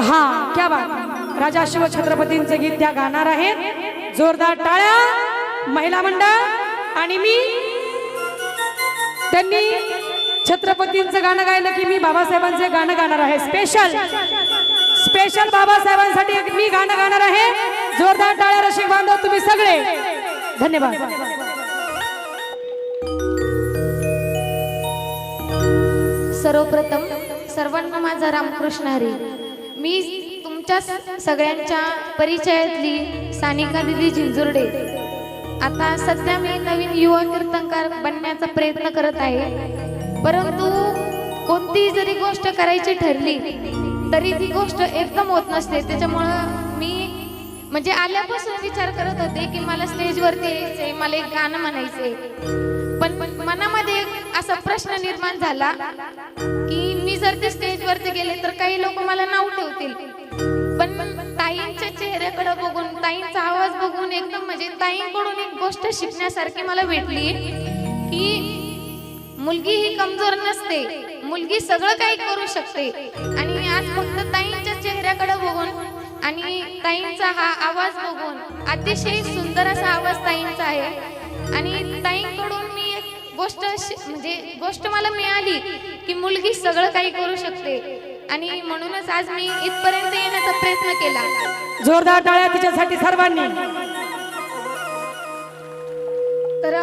हा क्या बात. राजा शिव छत्रपतींचं गीत त्या गाणार आहेत. जोरदार टाळ्या महिला मंडळ आणि मी. त्यांनी छत्रपतींचं गाणं गायलं की मी बाबासाहेबांचं गाणं गाणार आहे. स्पेशल स्पेशल बाबासाहेबांसाठी एक मी गाणं गाणार आहे. जोरदार टाळ्या रसिक बांधव तुम्ही सगळे. धन्यवाद. सर्वप्रथम सर्वांना माझा रामकृष्ण हरी. मी तुमच्या सगळ्यांच्या परिचयातली सानिका दिदी झिंजुर्डे. आता सध्या मी नवीन युवा कीर्तनकार बनण्याचा प्रयत्न करत आहे. परंतु कोणतीही जरी गोष्ट करायची ठरली तरी ती गोष्ट एकदम होत नसते. त्याच्यामुळं मी म्हणजे आल्यापासून विचार करत होते की मला स्टेजवरती यायचंय मला एक गाणं म्हणायचंय. पण मनामध्ये असा प्रश्न निर्माण झाला की जर ते स्टेजवरती गेले तर काही लोक मला नाव ठेवतील. पण ताईंच्या चेहऱ्याकडे बघून ताईंचा आवाज बघून एकदम म्हणजे ताईंकडून एक गोष्ट शिकण्यासारखी मला भेटली की मुलगी ही कमजोर नसते. मुलगी सगळं काही करू शकते. आणि आज फक्त ताईंच्या चेहऱ्याकडे बघून आणि ताईंचा हा आवाज बघून अतिशय सुंदर असा आवाज ताईंचा आहे. आणि ताईंकडून गोष्ट म्हणजे गोष्ट मला मिळाली की मुलगी सगळं काही करू शकते. आणि म्हणूनच आज मी इथपर्यंत येण्याचा प्रयत्न केला. जोरदार टाळ्या तिच्यासाठी सर्वांनी. तर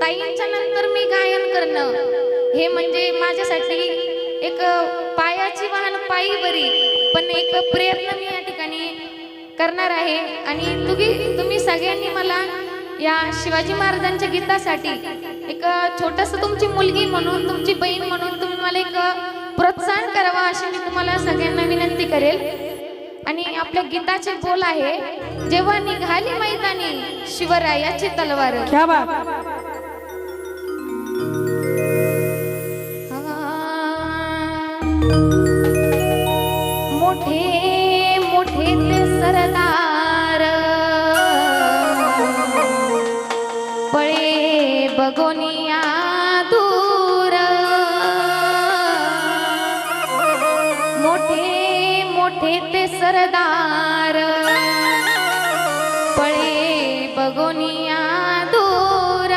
ताईंच्या नंतर मी गायन करणं. हे म्हणजे माझ्यासाठी एक पायाची वाहन पायी बरी पण एक प्रयत्न मी या ठिकाणी करणार आहे. आणि तुम्ही तुम्ही सगळ्यांनी मला या शिवाजी महाराजांच्या गीतासाठी एक छोटस तुमची मुलगी म्हणून तुमची बहीण म्हणून तुम्ही मला एक प्रोत्साहन करावं अशी मी तुम्हाला सगळ्यांना विनंती करेल. आणि आपल्या गीताचे बोल आहे जेव्हा निघाली मैदानी शिवरायाची तलवार. मोठे मोठे ते सरदार. बगोनिया दूर। मोठे मोठे ते सरदार। पळे बगोनिया दूर।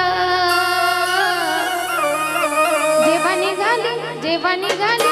जेव्हा निघाली जेव्हा निघाली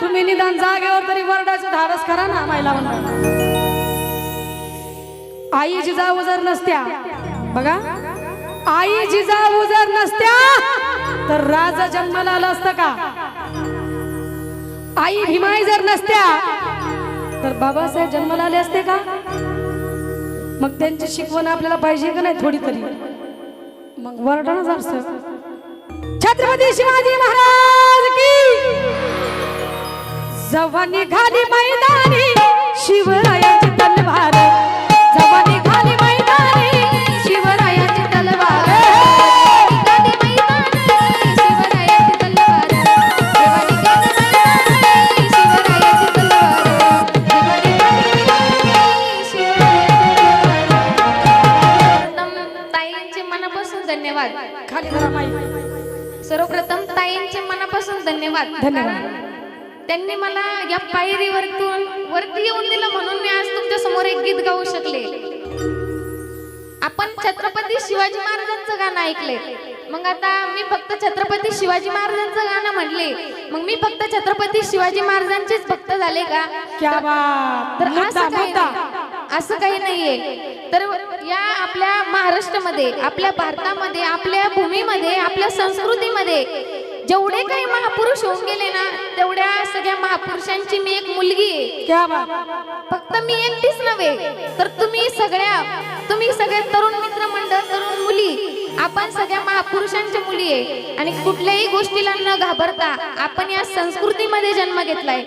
तुम्ही निदान जागेवर तरी वरडाचं धाडस करा ना महिला आई जिजाऊ जर नसत्या बघा आई जिजाऊ जर नसत्या तर राजा जन्माला आलं असतं का? आई भीमाई जर नसत्या तर बाबासाहेब जन्माला आले असते का? मग त्यांची शिकवण आपल्याला पाहिजे का नाही थोडी तरी मग वरडा जर छत्रपती शिवाजी महाराज की. जवा निघाली मैदानी शिवरायाची तलवार. जवा निघाली मैदानी शिवरायाची तलवार. ताईंचे मनापासून धन्यवाद. खाली जरा माई. सर्वप्रथम ताईंचे मनापासून धन्यवाद. धन्यवाद. त्यांनी मला या पायरीवरतून वरती येऊन दिलं म्हणून मी आज तुमच्यासमोर एक गीत गाऊ शकले. आपण छत्रपती शिवाजी महाराजांचं गाणं ऐकले. मग आता मी फक्त छत्रपती शिवाजी महाराजांचं गाणं म्हणले. मग मी फक्त छत्रपती शिवाजी महाराजांचेच भक्त झाले का? तर असं काही नाही. असं काही नाहीये. तर या आपल्या महाराष्ट्रामध्ये आपल्या भारतामध्ये आपल्या भूमीमध्ये आपल्या संस्कृतीमध्ये जेवढे काही महापुरुष होऊन गेले ना तेवढ्या सगळ्या महापुरुषांची मी एक मुलगी आहे. फक्त मी एकटीच नव्हे तर तुम्ही सगळ्या तुम्ही सगळे तरुण मित्र मंडळ तरुण मुली आपण सगळ्या महापुरुषांच्या मुली आहे. आणि कुठल्याही गोष्टीला न घाबरता आपण या संस्कृतीमध्ये जन्म घेतलाय.